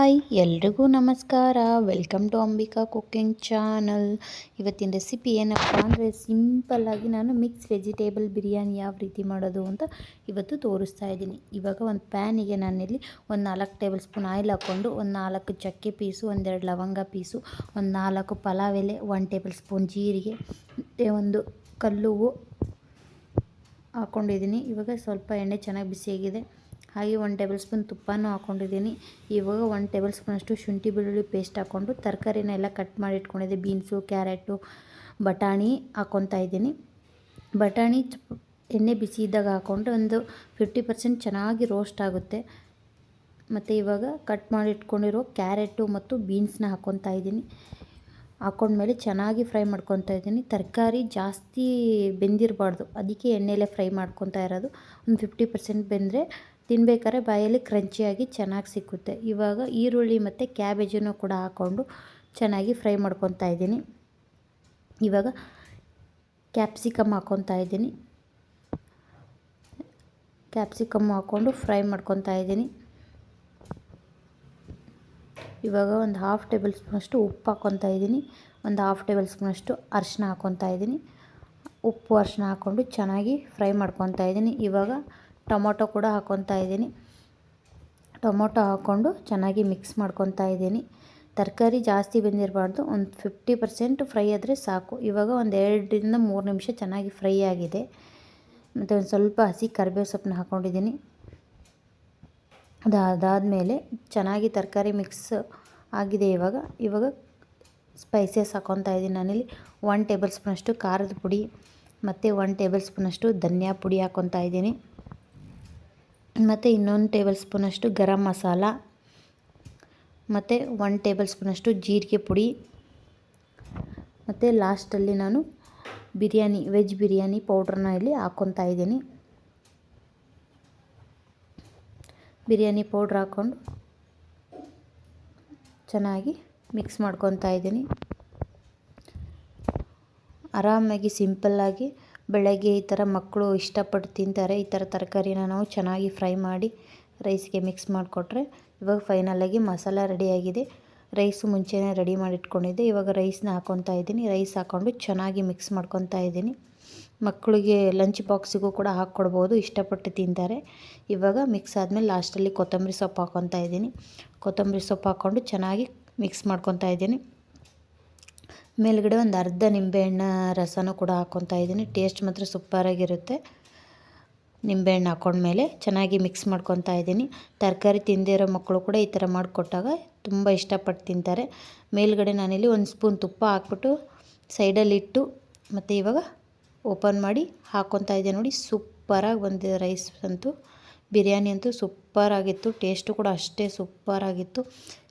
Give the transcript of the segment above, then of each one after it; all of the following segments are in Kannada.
ಹಾಯ್, ಎಲ್ರಿಗೂ ನಮಸ್ಕಾರ. Welcome to Ambika cooking channel ಇವತ್ತಿನ ರೆಸಿಪಿ ಏನಪ್ಪ ಅಂದರೆ ಸಿಂಪಲ್ಲಾಗಿ ನಾನು ಮಿಕ್ಸ್ ವೆಜಿಟೇಬಲ್ ಬಿರಿಯಾನಿ ಯಾವ ರೀತಿ ಮಾಡೋದು ಅಂತ ಇವತ್ತು ತೋರಿಸ್ತಾ ಇದ್ದೀನಿ. ಇವಾಗ ಒಂದು ಪ್ಯಾನಿಗೆ ನಾನಿಲ್ಲಿ ಒಂದು ನಾಲ್ಕು ಟೇಬಲ್ ಸ್ಪೂನ್ ಆಯಿಲ್ ಹಾಕ್ಕೊಂಡು, ಒಂದು ನಾಲ್ಕು ಚಕ್ಕೆ ಪೀಸು ಒಂದೆರಡು ಲವಂಗ ಪೀಸು, ಒಂದು ನಾಲ್ಕು ಪಲಾವ್ ಎಲೆ ಒನ್ ಟೇಬಲ್ ಸ್ಪೂನ್ ಜೀರಿಗೆ ಒಂದು ಕಲ್ಲು ಹಾಕ್ಕೊಂಡಿದ್ದೀನಿ ಇವಾಗ ಸ್ವಲ್ಪ ಎಣ್ಣೆ ಚೆನ್ನಾಗಿ ಬಿಸಿಯಾಗಿದೆ ಹಾಗೆ ಒಂದು ಟೇಬಲ್ ಸ್ಪೂನ್ ತುಪ್ಪನೂ ಹಾಕ್ಕೊಂಡಿದ್ದೀನಿ. ಇವಾಗ ಒಂದು ಟೇಬಲ್ ಸ್ಪೂನಷ್ಟು ಶುಂಠಿ ಬೆಳ್ಳುಳ್ಳಿ ಪೇಸ್ಟ್ ಹಾಕ್ಕೊಂಡು ತರಕಾರಿನೆಲ್ಲ ಕಟ್ ಮಾಡಿ ಇಟ್ಕೊಂಡಿದ್ದೆ. ಬೀನ್ಸು, ಕ್ಯಾರೆಟು, ಬಟಾಣಿ ಹಾಕ್ಕೊತಾ ಇದ್ದೀನಿ. ಬಟಾಣಿ ಎಣ್ಣೆ ಬಿಸಿ ಇದ್ದಾಗ ಹಾಕ್ಕೊಂಡು ಒಂದು ಫಿಫ್ಟಿ ಪರ್ಸೆಂಟ್ ಚೆನ್ನಾಗಿ ರೋಸ್ಟ್ ಆಗುತ್ತೆ. ಮತ್ತು ಇವಾಗ ಕಟ್ ಮಾಡಿ ಇಟ್ಕೊಂಡಿರೋ ಕ್ಯಾರೆಟು ಮತ್ತು ಬೀನ್ಸ್ನ ಹಾಕ್ಕೊತಾ ಇದ್ದೀನಿ. ಹಾಕ್ಕೊಂಡ್ಮೇಲೆ ಚೆನ್ನಾಗಿ ಫ್ರೈ ಮಾಡ್ಕೊತಾ ಇದ್ದೀನಿ. ತರಕಾರಿ ಜಾಸ್ತಿ ಬೆಂದಿರಬಾರ್ದು. ಅದಕ್ಕೆ ಎಣ್ಣೆಲೆ ಫ್ರೈ ಮಾಡ್ಕೊತಾ ಇರೋದು. ಒಂದು ಫಿಫ್ಟಿ ಪರ್ಸೆಂಟ್ ಬೆಂದರೆ ತಿನ್ಬೇಕಾದ್ರೆ ಬಾಯಲ್ಲಿ ಕ್ರಂಚಿಯಾಗಿ ಚೆನ್ನಾಗಿ ಸಿಕ್ಕುತ್ತೆ. ಇವಾಗ ಈರುಳ್ಳಿ ಮತ್ತು ಕ್ಯಾಬೇಜನ್ನು ಕೂಡ ಹಾಕ್ಕೊಂಡು ಚೆನ್ನಾಗಿ ಫ್ರೈ ಮಾಡ್ಕೊತಾ ಇದ್ದೀನಿ. ಇವಾಗ ಕ್ಯಾಪ್ಸಿಕಮ್ ಹಾಕ್ಕೊತಾ ಇದ್ದೀನಿ. ಕ್ಯಾಪ್ಸಿಕಮ್ ಹಾಕ್ಕೊಂಡು ಫ್ರೈ ಮಾಡ್ಕೊತಾ ಇದ್ದೀನಿ. ಇವಾಗ ಒಂದು ಹಾಫ್ ಟೇಬಲ್ ಸ್ಪೂನಷ್ಟು ಉಪ್ಪು ಹಾಕ್ಕೊತಾ ಇದ್ದೀನಿ. ಒಂದು ಹಾಫ್ ಟೇಬಲ್ ಸ್ಪೂನಷ್ಟು ಅರಿಶಿನ ಹಾಕ್ಕೊತಾ ಇದ್ದೀನಿ. ಉಪ್ಪು ಅರಿಶಿನ ಹಾಕ್ಕೊಂಡು ಚೆನ್ನಾಗಿ ಫ್ರೈ ಮಾಡ್ಕೊತಾ ಇದ್ದೀನಿ. ಇವಾಗ ಟೊಮೊಟೊ ಕೂಡ ಹಾಕ್ಕೊತಾ ಇದ್ದೀನಿ. ಟೊಮೊಟೊ ಹಾಕ್ಕೊಂಡು ಚೆನ್ನಾಗಿ ಮಿಕ್ಸ್ ಮಾಡ್ಕೊತಾ ಇದ್ದೀನಿ. ತರಕಾರಿ ಜಾಸ್ತಿ ಬೆಂದಿರಬಾರ್ದು. ಒಂದು ಫಿಫ್ಟಿ ಪರ್ಸೆಂಟ್ ಫ್ರೈ ಆದರೆ ಸಾಕು. ಇವಾಗ ಒಂದು ಎರಡರಿಂದ ಮೂರು ನಿಮಿಷ ಚೆನ್ನಾಗಿ ಫ್ರೈ ಆಗಿದೆ. ಮತ್ತು ಒಂದು ಸ್ವಲ್ಪ ಹಸಿ ಕರಿಬೇವು ಸೊಪ್ಪನ್ನ ಹಾಕ್ಕೊಂಡಿದ್ದೀನಿ ಅದು ಅದಾದಮೇಲೆ ಚೆನ್ನಾಗಿ ತರಕಾರಿ ಮಿಕ್ಸ್ ಆಗಿದೆ ಇವಾಗ. ಇವಾಗ ಸ್ಪೈಸಸ್ ಹಾಕ್ಕೊತಾ ಇದ್ದೀನಿ ನಾನಿಲ್ಲಿ. ಒನ್ ಟೇಬಲ್ ಸ್ಪೂನಷ್ಟು ಖಾರದ ಪುಡಿ, ಮತ್ತು ಒನ್ ಟೇಬಲ್ ಸ್ಪೂನಷ್ಟು ಧನಿಯಾ ಪುಡಿ ಹಾಕ್ಕೊತಾ ಇದ್ದೀನಿ. ಮತ್ತು ಇನ್ನೊಂದು ಟೇಬಲ್ ಸ್ಪೂನಷ್ಟು ಗರಂ ಮಸಾಲ, ಮತ್ತು ಒನ್ ಟೇಬಲ್ ಸ್ಪೂನಷ್ಟು ಜೀರಿಗೆ ಪುಡಿ, ಮತ್ತು ಲಾಸ್ಟಲ್ಲಿ ನಾನು ಬಿರಿಯಾನಿ ವೆಜ್ ಬಿರಿಯಾನಿ ಪೌಡ್ರನ್ನ ಇಲ್ಲಿ ಹಾಕ್ಕೊತಾ ಇದ್ದೀನಿ. ಬಿರಿಯಾನಿ ಪೌಡ್ರ್ ಹಾಕ್ಕೊಂಡು ಚೆನ್ನಾಗಿ ಮಿಕ್ಸ್ ಮಾಡ್ಕೊತಾ ಇದ್ದೀನಿ. ಆರಾಮಾಗಿ ಸಿಂಪಲ್ಲಾಗಿ ಬೆಳಗ್ಗೆ ಈ ಥರ ಮಕ್ಕಳು ಇಷ್ಟಪಟ್ಟು ತಿಂತಾರೆ, ಈ ಥರ ತರಕಾರಿನ ನಾವು ಚೆನ್ನಾಗಿ ಫ್ರೈ ಮಾಡಿ ರೈಸ್ಗೆ ಮಿಕ್ಸ್ ಮಾಡಿಕೊಟ್ರೆ ಇವಾಗ ಫೈನಲಾಗಿ ಮಸಾಲ ರೆಡಿಯಾಗಿದೆ. ರೈಸು ಮುಂಚೆನೇ ರೆಡಿ ಮಾಡಿ ಇಟ್ಕೊಂಡಿದ್ದೆ ಇವಾಗ ರೈಸ್ನ ಹಾಕ್ಕೊತಾ ಇದ್ದೀನಿ. ರೈಸ್ ಹಾಕ್ಕೊಂಡು ಚೆನ್ನಾಗಿ ಮಿಕ್ಸ್ ಮಾಡ್ಕೊತಾ ಇದ್ದೀನಿ. ಮಕ್ಕಳಿಗೆ ಲಂಚ್ ಬಾಕ್ಸಿಗೂ ಕೂಡ ಹಾಕ್ಕೊಡ್ಬೋದು, ಇಷ್ಟಪಟ್ಟು ತಿಂತಾರೆ. ಇವಾಗ ಮಿಕ್ಸ್ ಆದಮೇಲೆ ಲಾಸ್ಟಲ್ಲಿ ಕೊತ್ತಂಬರಿ ಸೊಪ್ಪು ಹಾಕ್ಕೊತಾ ಇದ್ದೀನಿ. ಕೊತ್ತಂಬರಿ ಸೊಪ್ಪು ಹಾಕ್ಕೊಂಡು ಚೆನ್ನಾಗಿ ಮಿಕ್ಸ್ ಮಾಡ್ಕೊತಾ ಇದ್ದೀನಿ. ಮೇಲ್ಗಡೆ ಒಂದು ಅರ್ಧ ನಿಂಬೆಹಣ್ಣು ರಸನೂ ಕೂಡ ಹಾಕ್ಕೊತಾ ಇದ್ದೀನಿ. ಟೇಸ್ಟ್ ಮಾತ್ರ ಸೂಪರಾಗಿರುತ್ತೆ ನಿಂಬೆಹಣ್ಣು ಹಾಕ್ಕೊಂಡ್ಮೇಲೆ ಚೆನ್ನಾಗಿ ಮಿಕ್ಸ್ ಮಾಡ್ಕೊತಾ ಇದ್ದೀನಿ. ತರಕಾರಿ ತಿಂದೇ ಇರೋ ಮಕ್ಕಳು ಕೂಡ ಈ ಥರ ಮಾಡಿಕೊಟ್ಟಾಗ ತುಂಬ ಇಷ್ಟಪಟ್ಟು ತಿಂತಾರೆ. ಮೇಲ್ಗಡೆ ನಾನಿಲ್ಲಿ ಒಂದು ಸ್ಪೂನ್ ತುಪ್ಪ ಹಾಕ್ಬಿಟ್ಟು ಸೈಡಲ್ಲಿಟ್ಟು ಮತ್ತು ಇವಾಗ ಓಪನ್ ಮಾಡಿ ಹಾಕ್ಕೊತಾ ಇದ್ದೆ ನೋಡಿ. ಸೂಪರಾಗಿ ಬಂದಿದೆ ರೈಸ್ ಅಂತೂ. ಬಿರಿಯಾನಿ ಅಂತೂ ಸೂಪರಾಗಿತ್ತು ಟೇಸ್ಟು ಕೂಡ ಅಷ್ಟೇ ಸೂಪರಾಗಿತ್ತು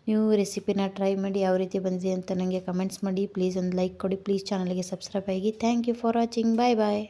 ನೀವು ರೆಸಿಪಿನ ಟ್ರೈ ಮಾಡಿ ಯಾವ ರೀತಿ ಬಂದಿದೆ ಅಂತ ನನಗೆ ಕಮೆಂಟ್ಸ್ ಮಾಡಿ. ಪ್ಲೀಸ್ ಒಂದು ಲೈಕ್ ಕೊಡಿ. ಪ್ಲೀಸ್ ಚಾನಲ್ಗೆ ಸಬ್ಸ್ಕ್ರೈಬ್ ಆಗಿ. Thank you for watching. Bye bye.